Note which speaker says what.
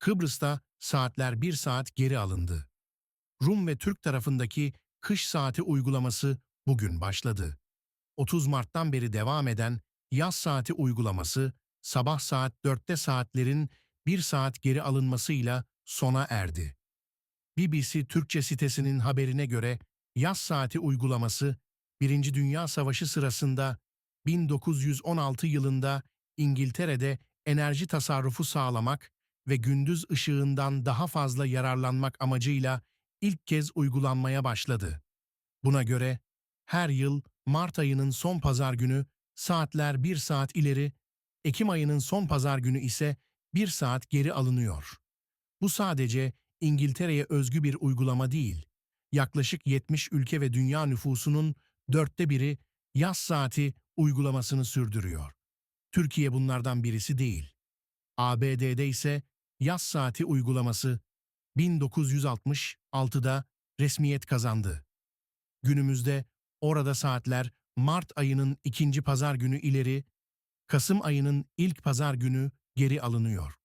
Speaker 1: Kıbrıs'ta saatler bir saat geri alındı. Rum ve Türk tarafındaki kış saati uygulaması bugün başladı. 30 Mart'tan beri devam eden yaz saati uygulaması sabah saat 4'te saatlerin bir saat geri alınmasıyla sona erdi. BBC Türkçe sitesinin haberine göre yaz saati uygulaması Birinci Dünya Savaşı sırasında 1916 yılında İngiltere'de enerji tasarrufu sağlamak ve gündüz ışığından daha fazla yararlanmak amacıyla ilk kez uygulanmaya başladı. Buna göre her yıl Mart ayının son pazar günü saatler bir saat ileri, Ekim ayının son pazar günü ise bir saat geri alınıyor. Bu sadece İngiltere'ye özgü bir uygulama değil. Yaklaşık 70 ülke ve dünya nüfusunun dörtte biri yaz saati uygulamasını sürdürüyor. Türkiye bunlardan birisi değil. ABD'de ise yaz saati uygulaması 1966'da resmiyet kazandı. Günümüzde orada saatler Mart ayının ikinci pazar günü ileri, Kasım ayının ilk pazar günü geri alınıyor.